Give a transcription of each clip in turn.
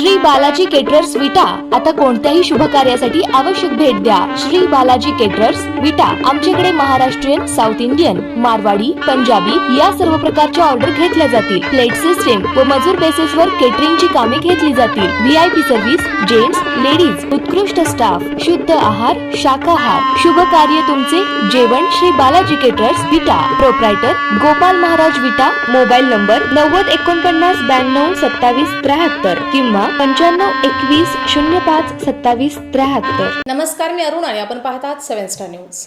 Shri Balaji caterers विटा. आता कोणत्याही शुभ कार्यासाठी आवश्यक भेट द्या. श्री बालाजी केटरर्स विटा. आमच्याकडे महाराष्ट्रीयन साऊथ इंडियन मारवाडी पंजाबी या सर्व प्रकारच्या ऑर्डर घेतल्या जातील. प्लेट सिस्टीम व मजूर बेसिस वर केटरिंगची कामे घेतली जातील. व्हीआयपी सर्व्हिस जेंट्स लेडीज उत्कृष्ट स्टाफ शुद्ध आहार शाकाहार. शुभ कार्य तुमचे. जेवण Shri Balaji caterers Vita. Proprietor Gopal Maharaj Vita. Mobile number नव्वद एकोणपन्नास ब्याण्णव सत्तावीस त्र्याहत्तर. किंवा पंच्याण्णव एकवीस शून्य पाच सत्तावीस त्र्याहत्तर. नमस्कार मी अरुण आणि आपण पाहतात सेव्हन स्टार न्यूज.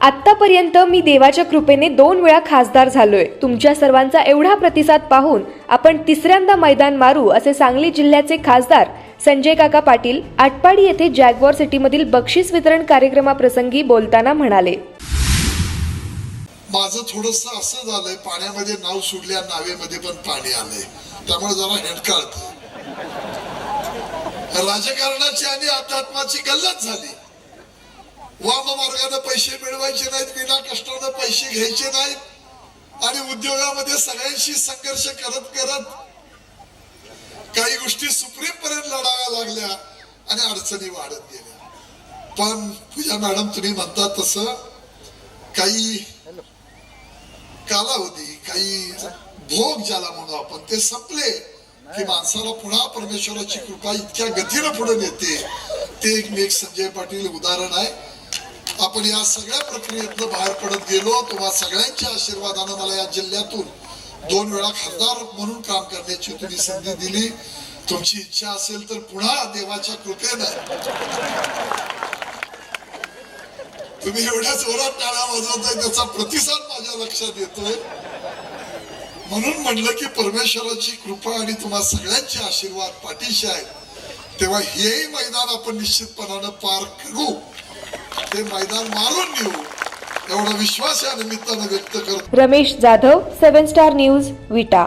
आत्तापर्यंत मी देवाच्या कृपेने दोन वेळा खासदार झालोय. तुमच्या सर्वांचा एवढा प्रतिसाद पाहून आपण तिसऱ्यांदा मैदान मारू असे सांगली जिल्ह्याचे खासदार संजय काका पाटील आटपाडी येथे जॅगवॉर सिटीमधील बक्षीस वितरण कार्यक्रमाप्रसंगी बोलताना म्हणाले. माझं थोडस असं झालंय पाण्यामध्ये नाव सोडल्या नावेमध्ये पण पाणी आलंय. त्यामुळे जरा हेडकाळत राजकारणाची आणि अध्यात्माची गल्लत झाली. वाम मार्गाने पैसे मिळवायचे नाहीत विना कष्टानं पैसे घ्यायचे नाहीत आणि उद्योगामध्ये सगळ्यांशी संघर्ष करत करत काही गोष्टी सुप्रीम पर्यंत लढाव्या लागल्या आणि अडचणी वाढत गेल्या. पण पूजा मॅडम तुम्ही म्हणता तसं काही कालावधी काही भोग ज्याला म्हणू आपण ते संपले की माणसाला पुन्हा परमेश्वराची कृपा इतक्या गतीनं पुढे नेते. ते एक मी एक संजय पाटील उदाहरण आहे. आपण या सगळ्या प्रक्रियेतनं बाहेर पडत गेलो तुम्हा सगळ्यांच्या आशीर्वादानं मला या जिल्ह्यातून दोन वेळा खासदार म्हणून काम करण्याची तुम्ही संधी दिली. तुमची इच्छा असेल तर पुन्हा देवाच्या कृपेनं. तुम्ही एवढ्या जोरात टाळ्या वाजवताय त्याचा प्रतिसाद माझ्या लक्षात येतोय. म्हणून म्हणलं की परमेश्वराची कृपा आणि तुम्हा सगळ्यांचे आशीर्वाद पाठीशी आहेत. तेव्हा हेही मैदान आपण निश्चितपणानं पार करू. ते मैदान मारून घेऊ एवढा विश्वास या निमित्तानं व्यक्त करतो. Ramesh Jadhav seven star news Vita